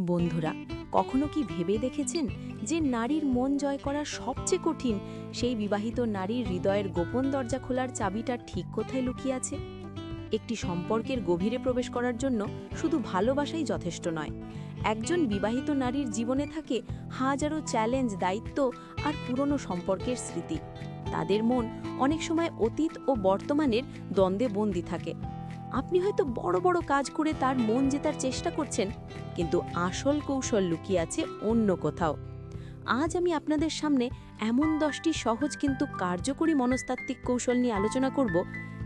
বন্ধুরা, কখনো কি ভেবে দেখেছেন যে নারীর মন জয় করা সবচেয়ে কঠিন সেই বিবাহিত নারীর হৃদয়ের গোপন দরজা খোলার চাবিটা ঠিক কোথায় লুকিয়ে আছে? একটি সম্পর্কের গভীরে প্রবেশ করার জন্য শুধু ভালোবাসাই যথেষ্ট নয়। একজন বিবাহিত নারীর জীবনে থাকে হাজারো চ্যালেঞ্জ, দায়িত্ব আর পুরনো সম্পর্কের স্মৃতি। তাদের মন অনেক সময় অতীত ও বর্তমানের দ্বন্দ্বে বন্দী থাকে। আপনি হয়তো বড় বড় কাজ করে তার মন জেতার চেষ্টা করছেন, কিন্তু আসল কৌশল লুকিয়ে আছে অন্য কোথাও। আজ আমি আপনাদের সামনে এমন দশটি সহজ কিন্তু কার্যকরী মনস্তাত্ত্বিক কৌশল নিয়ে আলোচনা করব,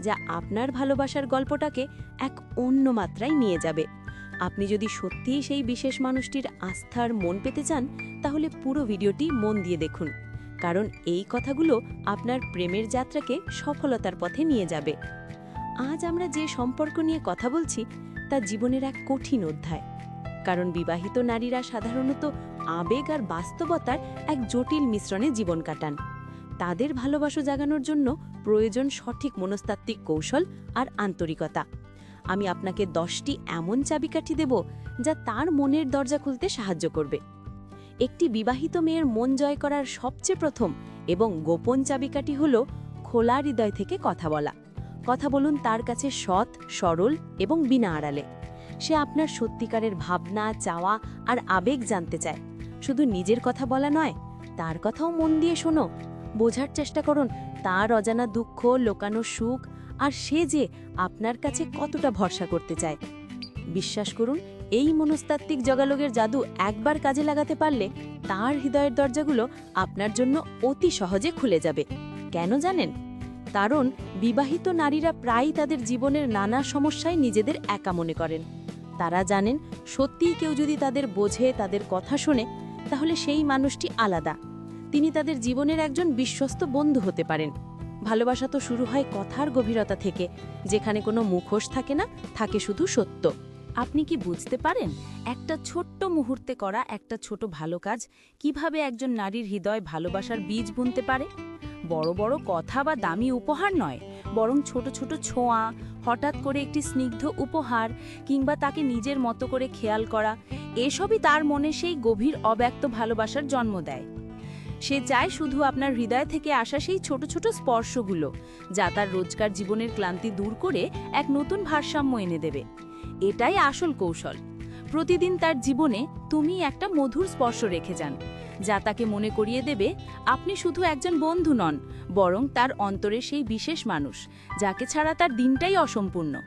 যা আপনার ভালোবাসার গল্পটাকে এক অন্য মাত্রায় নিয়ে যাবে। আপনি যদি সত্যিই সেই বিশেষ মানুষটির আস্থার মন পেতে চান, তাহলে পুরো ভিডিওটি মন দিয়ে দেখুন, কারণ এই কথাগুলো আপনার প্রেমের যাত্রাকে সফলতার পথে নিয়ে যাবে। আজ আমরা যে সম্পর্ক নিয়ে কথা বলছি, তা জীবনের এক কঠিন অধ্যায়। কারণ বিবাহিত নারীরা সাধারণত আবেগ আর বাস্তবতার এক জটিল মিশ্রণে জীবন কাটান। তাদের ভালোবাসা জাগানোর জন্য প্রয়োজন সঠিক মনস্তাত্ত্বিক কৌশল আর আন্তরিকতা। আমি আপনাকে দশটি এমন চাবিকাঠি দেব, যা তার মনের দরজা খুলতে সাহায্য করবে। একটি বিবাহিত মেয়ের মন জয় করার সবচেয়ে প্রথম এবং গোপন চাবিকাঠি হল খোলা হৃদয় থেকে কথা বলা। কথা বলুন তার কাছে সৎ, সরল এবং বিনা আড়ালে। সে আপনার সত্যিকারের ভাবনা, চাওয়া আর আবেগ জানতে চায়। শুধু নিজের কথা বলা নয়, তার কথাও মন দিয়ে শোনো। বোঝার চেষ্টা করুন, তার অজানা দুঃখ, লোকানো সুখ আর সে যে আপনার কাছে কতটা ভরসা করতে চায়। বিশ্বাস করুন, এই মনস্তাত্ত্বিক জগালোগের জাদু একবার কাজে লাগাতে পারলে তার হৃদয়ের দরজাগুলো আপনার জন্য অতি সহজে খুলে যাবে। কেন জানেন? কারণ বিবাহিত নারীরা প্রায়ই তাদের জীবনের নানা সমস্যায় নিজেদের একা মনে করেন। তারা জানেন, সত্যিই কেউ যদি তাদের বোঝে, তাদের কথা শোনে, তাহলে সেই মানুষটি আলাদা। তিনি তাদের জীবনের একজন বিশ্বস্ত বন্ধু হতে পারেন। ভালোবাসা তো শুরু হয় কথার গভীরতা থেকে, যেখানে কোনো মুখোশ থাকে না, থাকে শুধু সত্য। আপনি কি বুঝতে পারেন, একটা ছোট্ট মুহূর্তে করা একটা ছোট ভালো কাজ কীভাবে একজন নারীর হৃদয় ভালোবাসার বীজ বুনতে পারে? বড় বড় কথা বা দামি উপহার নয়, বরং ছোট ছোট ছোঁয়া, হঠাৎ করে একটি স্নিগ্ধ উপহার কিংবা তাকে নিজের মতো করে খেয়াল করা, এসবই তার মনে সেই গভীর অব্যক্ত ভালোবাসার জন্ম দেয়। সে চায় শুধু আপনার হৃদয় থেকে আসা সেই ছোট ছোট স্পর্শগুলো, যা তার রোজকার জীবনের ক্লান্তি দূর করে এক নতুন ভারসাম্য এনে দেবে। এটাই আসল কৌশল। প্রতিদিন তার জীবনে তুমি একটা মধুর স্পর্শ রেখে যান। যা তাকে মনে করিয়ে দেবে, আপনি শুধু একজন বন্ধু নন, বরং তার অন্তরে সেই বিশেষ মানুষ, যাকে ছাড়া তার দিনটাই অসম্পূর্ণ।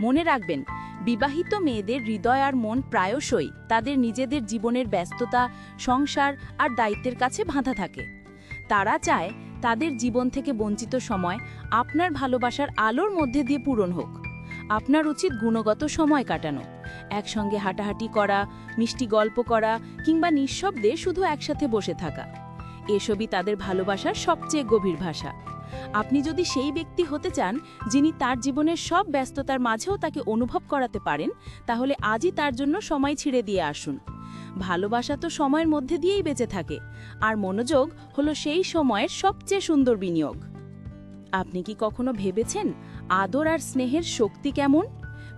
মনে রাখবেন, বিবাহিত মেয়েদের হৃদয় আর মন প্রায়শই তাদের নিজেদের জীবনের ব্যস্ততা, সংসার আর দায়িত্বের কাছে বাঁধা থাকে। তারা চায় তাদের জীবন থেকে বঞ্চিত সময় আপনার ভালোবাসার আলোর মধ্যে দিয়ে পূরণ হোক। আপনার উচিত গুণগত সময় কাটানো। একসঙ্গে হাঁটাহাঁটি করা, মিষ্টি গল্প করা কিংবা নিঃশব্দে শুধু একসাথে বসে থাকা। এসবই তাদের ভালোবাসার সবচেয়ে গভীর ভাষা। আপনি যদি সেই ব্যক্তি হতে চান, যিনি তার জীবনের সব ব্যস্ততার মাঝেও তাকে অনুভব করাতে পারেন, তাহলে আজই তার জন্য সময় ছিঁড়ে দিয়ে আসুন। ভালোবাসা তো সময়ের মধ্যে দিয়েই বেঁচে থাকে, আর মনোযোগ হলো সেই সময়ের সবচেয়ে সুন্দর বিনিয়োগ। আপনি কি কখনো ভেবেছেন আদর আর স্নেহের শক্তি কেমন?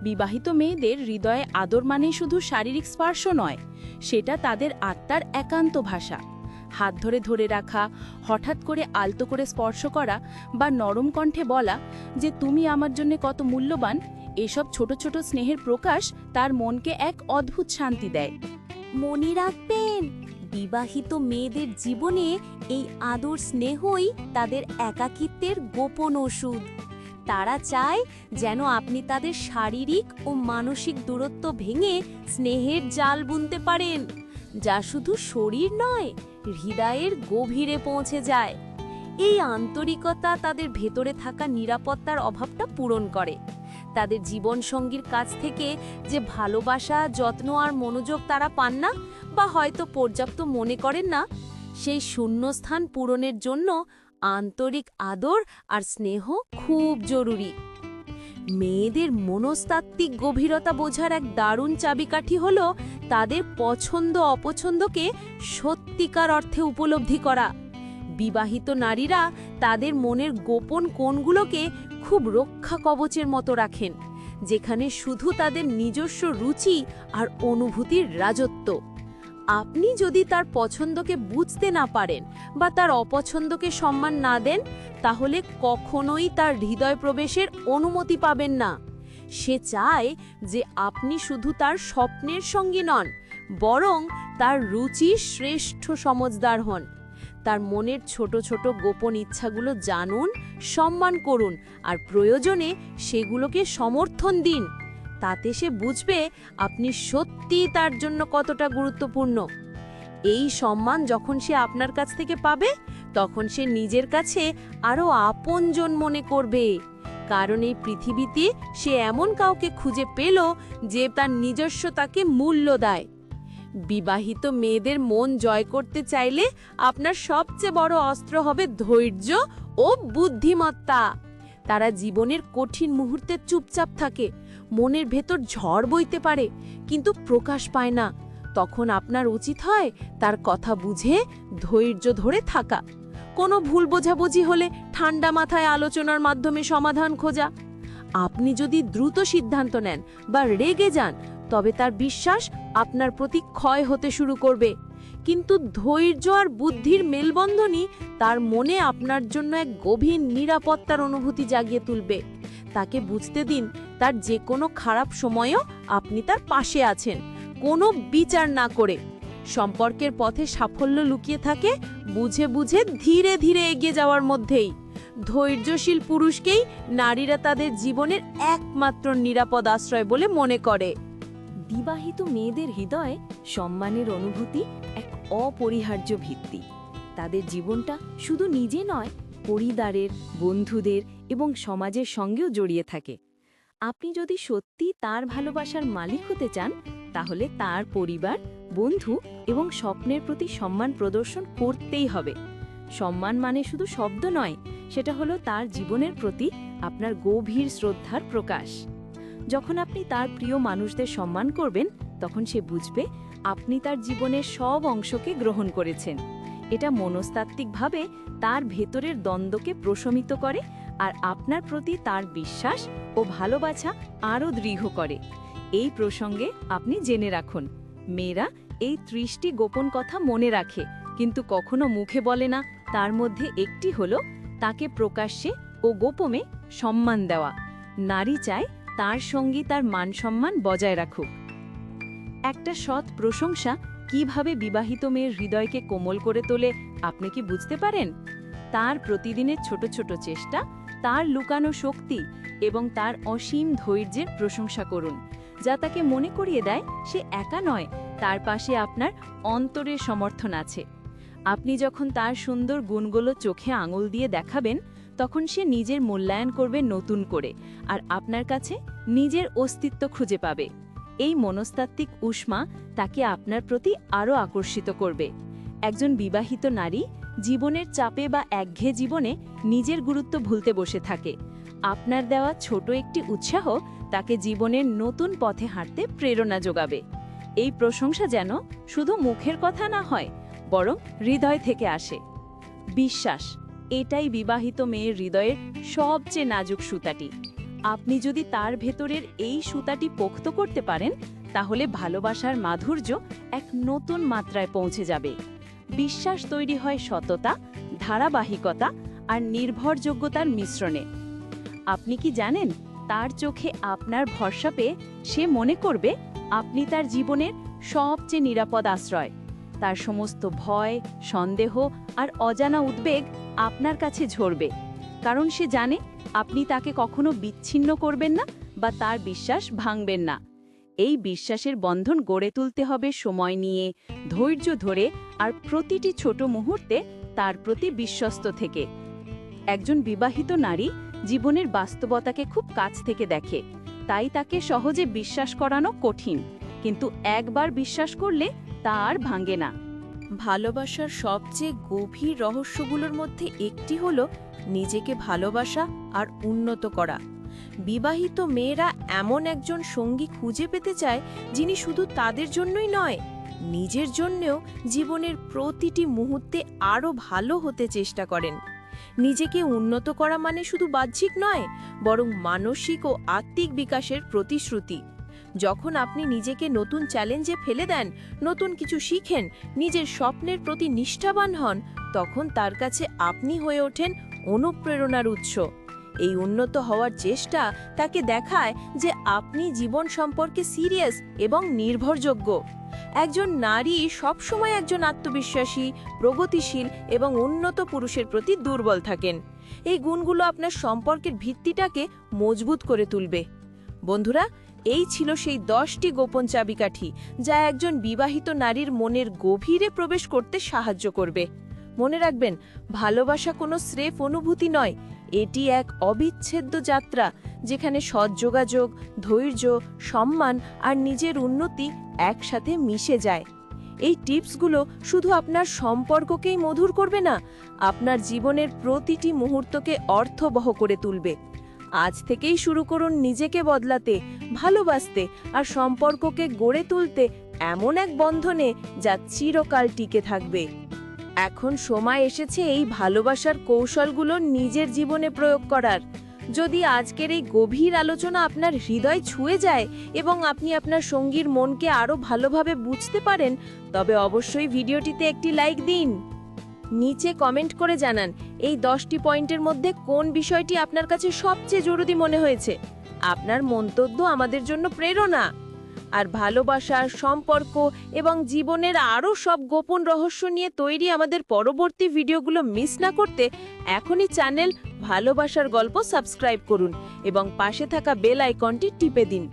বিবাহিত মেয়েদের হৃদয়ে আদর মানে শুধু শারীরিক স্পর্শ নয়, সেটা তাদের আত্মার একান্ত ভাষা। হাত ধরে ধরে রাখা, হঠাৎ করে আলতো করে স্পর্শ করা বা নরম কণ্ঠে বলা যে তুমি আমার জন্য কত মূল্যবান, এসব ছোট ছোট স্নেহের প্রকাশ তার মনকে এক অদ্ভুত শান্তি দেয়। মনে রাখবেন, বিবাহিত মেয়েদের জীবনে এই আদর স্নেহই তাদের একাকিত্বের গোপন ওষুধ। তারা চায় যেন আপনি তাদের শারীরিক ও মানসিক দূরত্ব ভেঙে স্নেহের জাল বুনতে পারেন, যা শুধু শরীর নয়, হৃদয়ের গভীরে পৌঁছে যায়। এই আন্তরিকতা তাদের ভেতরে থাকা নিরাপত্তার অভাবটা পূরণ করে। তাদের জীবনসঙ্গীর কাছ থেকে যে ভালোবাসা, যত্ন আর মনোযোগ তারা পান না বা হয়তো পর্যাপ্ত মনে করেন না, সেই শূন্যস্থান পূরণের জন্য আন্তরিক আদর আর স্নেহ খুব জরুরি। মেয়েদের মনস্তাত্ত্বিক গভীরতা বোঝার এক দারুণ চাবিকাঠি হল তাদের পছন্দ অপছন্দকে সত্যিকার অর্থে উপলব্ধি করা। বিবাহিত নারীরা তাদের মনের গোপন কোণগুলোকে খুব রক্ষা কবচের মতো রাখেন, যেখানে শুধু তাদের নিজস্ব রুচি আর অনুভূতির রাজত্ব। আপনি যদি তার পছন্দকে বুঝতে না পারেন বা তার অপছন্দকে সম্মান না দেন, তাহলে কখনোই তার হৃদয় প্রবেশের অনুমতি পাবেন না। সে চায় যে আপনি শুধু তার স্বপ্নের সঙ্গী নন, বরং তার রুচির শ্রেষ্ঠ সমজদার হন। তার মনের ছোট ছোট গোপন ইচ্ছাগুলো জানুন, সম্মান করুন, আর প্রয়োজনে সেগুলোকে সমর্থন দিন। তাতে সে বুঝবে আপনি সত্যি তার জন্য কতটা গুরুত্বপূর্ণ। এই সম্মান যখন সে আপনার কাছ থেকে পাবে, তখন সে নিজের কাছে আরও আপনজন মনে করবে। কারণ এই পৃথিবীতে সে এমন কাউকে খুঁজে পেল যে তার নিজস্বতাকে মূল্য দেয়। বিবাহিত মেয়েদের মন জয় করতে চাইলে আপনার সবচেয়ে বড় অস্ত্র হবে ধৈর্য ও বুদ্ধিমত্তা। তারা জীবনের কঠিন মুহূর্তে চুপচাপ থাকে। মনের ভেতর ঝড় বইতে পারে, কিন্তু প্রকাশ পায় না। তখন আপনার উচিত হয় তার কথা বুঝে, ধৈর্য ধরে থাকা। কোনো ভুল বোঝাবুঝি হলে ঠান্ডা মাথায় আলোচনার মাধ্যমে সমাধান খোঁজা। আপনি যদি দ্রুত সিদ্ধান্ত নেন বা রেগে যান, তবে তার বিশ্বাস আপনার প্রতি ক্ষয় হতে শুরু করবে। কিন্তু ধৈর্য আর বুদ্ধির মেলবন্ধনই তার মনে আপনার জন্য এক গভীর নিরাপত্তার অনুভূতি জাগিয়ে তুলবে। তাকে বুঝতে দিন, তার যে কোনো খারাপ সময়েও আপনি তার পাশে আছেন। কোনো বিচার না করে। সম্পর্কের পথে সাফল্য লুকিয়ে থাকে বুঝে বুঝে ধীরে ধীরে এগিয়ে যাওয়ার মধ্যেই। ধৈর্যশীল পুরুষকেই নারীরা তাদের জীবনের একমাত্র নিরাপদ আশ্রয় বলে মনে করে। বিবাহিত মেয়েদের হৃদয়ে সম্মানের অনুভূতি এক অপরিহার্য ভিত্তি। তাদের জীবনটা শুধু নিজে নয়, পরিবারের, বন্ধুদের এবং সমাজের সঙ্গেও জড়িয়ে থাকে। আপনি যদি সত্যি তার ভালোবাসার মালিক হতে চান, তাহলে তার পরিবার, বন্ধু এবং স্বপ্নের প্রতি সম্মান প্রদর্শন করতেই হবে। সম্মান মানে শুধু শব্দ নয়, সেটা হলো তার জীবনের প্রতি আপনার গভীর শ্রদ্ধার প্রকাশ। যখন আপনি তার প্রিয় মানুষদের সম্মান করবেন, তখন সে বুঝবে আপনি তার জীবনের সব অংশকে গ্রহণ করেছেন। এটা মনস্তাত্ত্বিকভাবে তার ভেতরের দ্বন্দ্বকে প্রশমিত করে আর আপনার প্রতি তার বিশ্বাস ও ভালোবাসা আরও দৃঢ় করে। এই প্রসঙ্গে আপনি জেনে রাখুন, মেয়েরা এই ত্রিশটি গোপন কথা মনে রাখে, কিন্তু কখনো মুখে বলে না, তার মধ্যে একটি হল তাকে প্রকাশ্যে ও গোপমে সম্মান দেওয়া। নারী চায় তার সঙ্গী তার মান সম্মান বজায় রাখুক। একটা সৎ প্রশংসা কীভাবে বিবাহিত মেয়ের হৃদয়কে কোমল করে তোলে, আপনি কি বুঝতে পারেন? তার প্রতিদিনের ছোট ছোট চেষ্টা, তার লুকানো শক্তি এবং তার অসীম ধৈর্যের প্রশংসা করুন, যা তাকে মনে করিয়ে দেয় সে একা নয়, তার পাশে আপনার অন্তরের সমর্থন আছে। আপনি যখন তার সুন্দর গুণগুলো চোখে আঙুল দিয়ে দেখাবেন, তখন সে নিজের মূল্যায়ন করবে নতুন করে, আর আপনার কাছে নিজের অস্তিত্ব খুঁজে পাবে। এই মনস্তাত্ত্বিক উষ্মা তাকে আপনার প্রতি আরও আকর্ষিত করবে। একজন বিবাহিত নারী জীবনের চাপে বা একঘেয়ে জীবনে নিজের গুরুত্ব ভুলতে বসে থাকে। আপনার দেওয়া ছোট একটি উৎসাহ তাকে জীবনের নতুন পথে হাঁটতে প্রেরণা যোগাবে। এই প্রশংসা যেন শুধু মুখের কথা না হয়, বরং হৃদয় থেকে আসে। বিশ্বাস, এটাই বিবাহিত মেয়ের হৃদয়ের সবচেয়ে নাজুক সুতাটি। আপনি যদি তার ভেতরের এই সুতাটি পোক্ত করতে পারেন, তাহলে ভালোবাসার মাধুর্য এক নতুন মাত্রায় পৌঁছে যাবে। বিশ্বাস তৈরি হয় সততা, ধারাবাহিকতা আর নির্ভরযোগ্যতার মিশ্রণে। আপনি কি জানেন, তার চোখে আপনার ভরসা পেয়ে সে মনে করবে, আপনি তার জীবনের সবচেয়ে নিরাপদ আশ্রয়। তার সমস্ত ভয়, সন্দেহ আর অজানা উদ্বেগ আপনার কাছে ঝরবে। কারণ সে জানে আপনি তাকে কখনো বিচ্ছিন্ন করবেন না বা তার বিশ্বাস ভাঙবেন না। এই বিশ্বাসের বন্ধন গড়ে তুলতে হবে সময় নিয়ে, ধৈর্য ধরে আর প্রতিটি ছোট মুহূর্তে তার প্রতি বিশ্বস্ত থেকে। একজন বিবাহিত নারী জীবনের বাস্তবতাকে খুব কাছ থেকে দেখে, তাই তাকে সহজে বিশ্বাস করানো কঠিন, কিন্তু একবার বিশ্বাস করলে তা আর ভাঙে না। ভালোবাসার সবচেয়ে গভীর রহস্যগুলোর মধ্যে একটি হলো নিজেকে ভালোবাসা আর উন্নত করা। বিবাহিত মেয়েরা এমন একজন সঙ্গী খুঁজে পেতে চায় যিনি শুধু তাদের জন্যই নয়, নিজের জন্যেও জীবনের প্রতিটি মুহূর্তে আরও ভালো হতে চেষ্টা করেন। নিজেকে উন্নত করা মানে শুধু বাহ্যিক নয়, বরং মানসিক ও আত্মিক বিকাশের প্রতিশ্রুতি। যখন আপনি নিজেকে নতুন চ্যালেঞ্জে ফেলে দেন, নতুন কিছু শিখেন, নিজের স্বপ্নের প্রতি নিষ্ঠাবান হন, তখন তার কাছে আপনি হয়ে ওঠেন অনুপ্রেরণার উৎস। এই উন্নত হওয়ার চেষ্টা তাকে দেখায় যে আপনি জীবন সম্পর্কে সিরিয়াস এবং নির্ভরযোগ্য। একজন নারী সবসময় একজন আত্মবিশ্বাসী, প্রগতিশীল এবং উন্নত পুরুষের প্রতি দুর্বল থাকেন। এই গুণগুলো আপনার সম্পর্কের ভিত্তিটাকে মজবুত করে তুলবে। বন্ধুরা, এই ছিল সেই দশটি গোপন চাবিকাঠি যা একজন বিবাহিত নারীর মনের গভীরে প্রবেশ করতে সাহায্য করবে। মনে রাখবেন, ভালোবাসা কোনো স্রেফ অনুভূতি নয়, এটি এক অবিচ্ছেদ্য যাত্রা, যেখানে সৎ যোগাযোগ, ধৈর্য, সম্মান আর নিজের উন্নতি একসাথে মিশে যায়। এই টিপসগুলো শুধু আপনার সম্পর্ককেই মধুর করবে না, আপনার জীবনের প্রতিটি মুহূর্তকে অর্থবহ করে তুলবে। আজ থেকেই শুরু করুন নিজেকে বদলাতে, ভালোবাসতে আর সম্পর্ককে গড়ে তুলতে এমন এক বন্ধনে যা চিরকাল টিকে থাকবে। এখন সময় এসেছে এই ভালোবাসার কৌশলগুলো নিজের জীবনে প্রয়োগ করার। যদি আজকের এই গভীর আলোচনা আপনার হৃদয় ছুঁয়ে যায় এবং আপনি আপনার সঙ্গীর মনকে আরও ভালোভাবে বুঝতে পারেন, তবে অবশ্যই ভিডিওটিতে একটি লাইক দিন। নিচে কমেন্ট করে জানান, এই দশটি পয়েন্টের মধ্যে কোন বিষয়টি আপনার কাছে সবচেয়ে জরুরি মনে হয়েছে? আপনার মন্তব্য আমাদের জন্য প্রেরণা। আর ভালোবাসা সম্পর্ক এবং জীবনের আরও সব গোপন রহস্য নিয়ে তৈরি আমাদের পরবর্তী ভিডিওগুলো মিস না করতে এখনই চ্যানেল ভালোবাসার গল্প সাবস্ক্রাইব করুন এবং পাশে থাকা বেল আইকনটি টিপে দিন।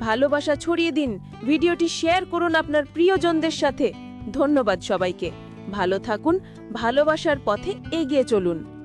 ভালোবাসা ছড়িয়ে দিন, ভিডিওটি শেয়ার করুন আপনার প্রিয়জনদের সাথে। ধন্যবাদ সবাইকে। ভালো থাকুন, ভালোবাসার পথে এগিয়ে চলুন।